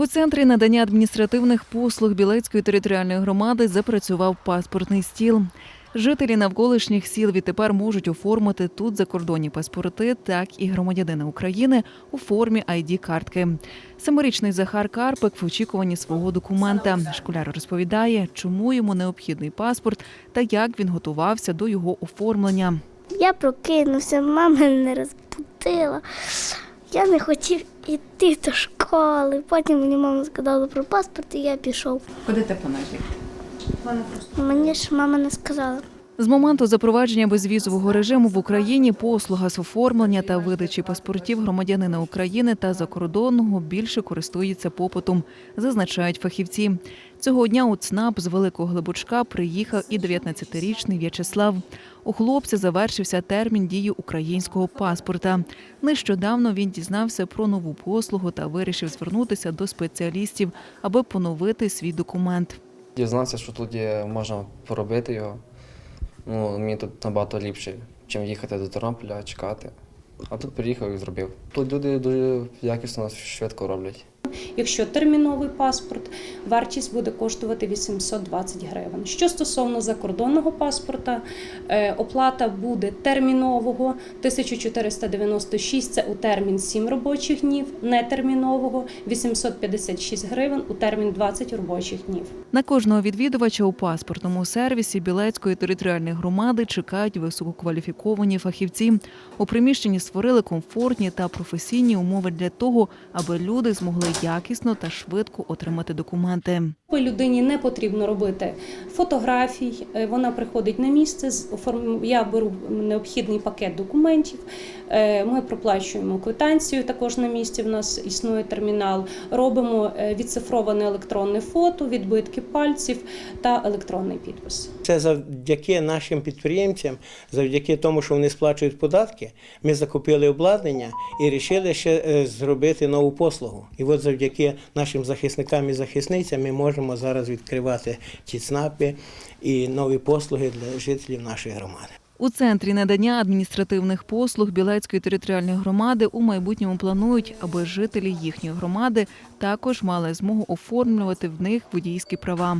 У центрі надання адміністративних послуг Білецької територіальної громади запрацював паспортний стіл. Жителі навколишніх сіл відтепер можуть оформити тут закордонні паспорти, так і громадянина України у формі id картки Семирічний Захар Карпик в очікуванні свого документа. Школяр розповідає, чому йому необхідний паспорт та як він готувався до його оформлення. Я прокинувся, мама мене розбудила. Я не хотів йти до школи. Потім мені мама сказала про паспорт, і я пішов. Куди ти плануєш? Мені ж мама не сказала. З моменту запровадження безвізового режиму в Україні послуга з оформлення та видачі паспортів громадянина України та закордонного більше користується попитом, зазначають фахівці. Цього дня у ЦНАП з Великого Глибочка приїхав і 19-річний В'ячеслав. У хлопця завершився термін дії українського паспорта. Нещодавно він дізнався про нову послугу та вирішив звернутися до спеціалістів, аби поновити свій документ. Дізнався, що тут можна поробити його. Ну, мені тут набагато ліпше, ніж їхати до Тернополя, чекати. А тут приїхав і зробив. Тут люди дуже якісно, швидко роблять. Якщо терміновий паспорт, вартість буде коштувати 820 гривень. Що стосовно закордонного паспорта, е, оплата буде термінового 1496 – це у термін 7 робочих днів, нетермінового 856 гривень у термін 20 робочих днів. На кожного відвідувача у паспортному сервісі Білецької територіальної громади чекають висококваліфіковані фахівці. У приміщенні створили комфортні та професійні умови для того, аби люди змогли якісно та швидко отримати документи. Людині не потрібно робити фотографій. е, Вона приходить на місце. Я беру необхідний пакет документів. е, Ми проплачуємо квитанцію. Також на місці. В нас існує термінал. Робимо е, відцифроване електронне фото, відбитки пальців та електронний підпис. Це завдяки нашим підприємцям, завдяки тому, що вони сплачують податки. Ми закупили обладнання і вирішили ще зробити нову послугу. І от завдяки нашим захисникам і захисницям ми можемо зараз відкривати ті ЦНАПи і нові послуги для жителів нашої громади. У центрі надання адміністративних послуг Білецької територіальної громади у майбутньому планують, аби жителі їхньої громади також мали змогу оформлювати в них водійські права.